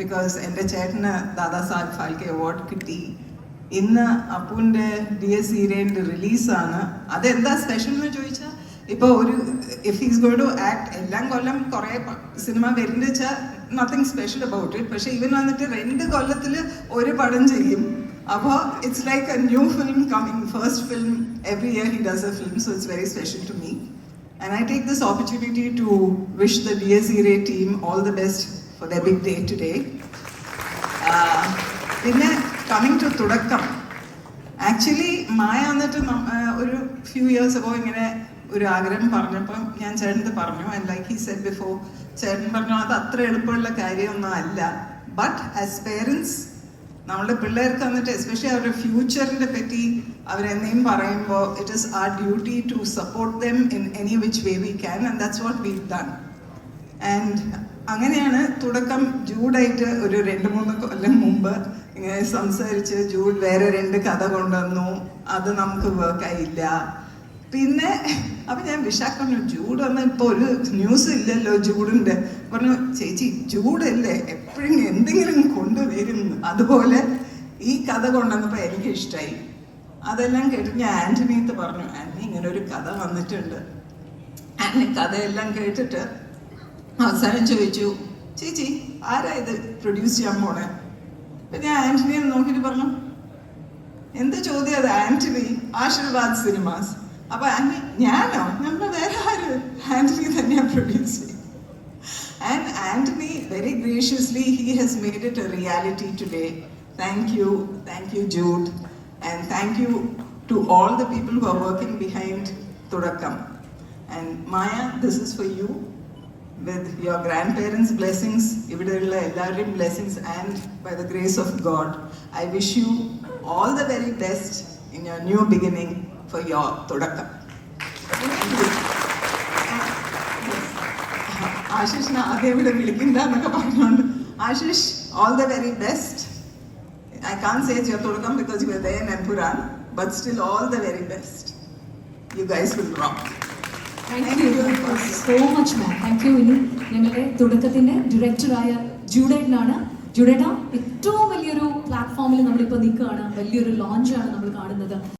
Because എന്റെ ചേട്ടന് Dada Saheb Phalke award കിട്ടി. ഇന്ന് അപ്പുവിന്റെ ഡി എസ് സീരേന്റെ റിലീസാണ് അതെന്താ സ്പെഷ്യൽ എന്ന് ചോദിച്ചാൽ ഇപ്പോൾ ഒരു if is god to act എല്ലാം കൊല്ലം കുറേ സിനിമ വരുന്നത് വെച്ചാൽ നത്തിങ് സ്പെഷ്യൽ അബൌട്ട് ഇറ്റ് പക്ഷേ ഇവൻ വന്നിട്ട് രണ്ട് കൊല്ലത്തിൽ ഒരു പടം ചെയ്യും. അപ്പോൾ it's like a new film coming first film every year he does a film so it's very special to me And I take this opportunity to wish the D S team team all the for their big day today. Today പിന്നെ coming to തുടക്കം. Actually Maya എന്നിട്ട് ഒരു few years അപ്പോൾ ഇങ്ങനെ ഒരു ആഗ്രഹം പറഞ്ഞപ്പം ഞാൻ ചേട്ടന്റെ പറഞ്ഞു and like he set before ചേട്ടൻ പറഞ്ഞു അത് അത്ര എളുപ്പമുള്ള കാര്യമൊന്നും അല്ല. ബട്ട് ആസ് പേരൻസ് നമ്മളുടെ പിള്ളേർക്ക് വന്നിട്ട് എസ്പെഷ്യലി അവരുടെ ഫ്യൂച്ചറിനെ പറ്റി അവരെന്നെയും പറയുമ്പോൾ it is our duty to support them in any which way we can and that's what we done and അങ്ങനെയാണ് തുടക്കം ജൂഡായിട്ട് ഒരു രണ്ട് മൂന്ന് കൊല്ലം മുമ്പ് ഇങ്ങനെ സംസാരിച്ച് ജൂഡ് വേറെ രണ്ട് കഥ കൊണ്ടുവന്നു. അത് നമുക്ക് വർക്കായില്ല പിന്നെ അപ്പൊ ഞാൻ വിശാഖ് ജൂഡ് വന്ന് ഇപ്പൊ ഒരു ന്യൂസ് ഇല്ലല്ലോ ജൂഡിന്റെ. പറഞ്ഞു ചേച്ചി ജൂഡല്ലേ എപ്പോഴും എന്തെങ്കിലും കൊണ്ടുവരും. അതുപോലെ ഈ കഥ കൊണ്ടുവന്നപ്പോ എനിക്ക് ഇഷ്ടമായി അതെല്ലാം കേട്ട് ഞാൻ ആന്റണിയത്ത് പറഞ്ഞു ആന്റണി ഇങ്ങനെ ഒരു കഥ വന്നിട്ടുണ്ട്. ആന്റണി കഥയെല്ലാം കേട്ടിട്ട് അവസാനം ചോദിച്ചു ചേച്ചി ആരാ ഇത് പ്രൊഡ്യൂസ് ചെയ്യാൻ പോണേ? അപ്പൊ ഞാൻ ആന്റണിയെ നോക്കിയിട്ട് പറഞ്ഞു എന്ത് ചോദ്യം അത് ആന്റണി? ആശീർവാദ് സിനിമാസ്. അപ്പൊ ഞാനോ? നമ്മൾ വേറെ ആര്? ആന്റണി തന്നെയാ പ്രൊഡ്യൂസ് ചെയ്യും and Antony very graciously he has made it a reality today thank you thank you Jude and thank you to all the people who are working behind തുടക്കം. And Maya this is for you with your grandparents' blessings, ഇവിടെയുള്ള എല്ലാവരുടെയും blessings, and by the grace of God, I wish you all the very best in your new beginning for your തുടക്കം. ആശിഷിനെ ആദ്യം ഇവിടെ വിളിക്കണ്ടെന്നൊക്കെ പറഞ്ഞുകൊണ്ട് Ashish all the very best I can say your തുടക്കം because you ദയൻ and Pooran but still all the very best you guys will rock So much ma'am thank you ഇനി ഞങ്ങളുടെ തുടക്കത്തിന്റെ ഡയറക്ടറായ ജൂഡേഡിനാണ് ജൂഡേഡ ഏറ്റവും വലിയൊരു പ്ലാറ്റ്ഫോമിൽ നമ്മളിപ്പോൾ നിൽക്കുകയാണ്. വലിയൊരു ലോഞ്ചാണ് നമ്മൾ കാണുന്നത്.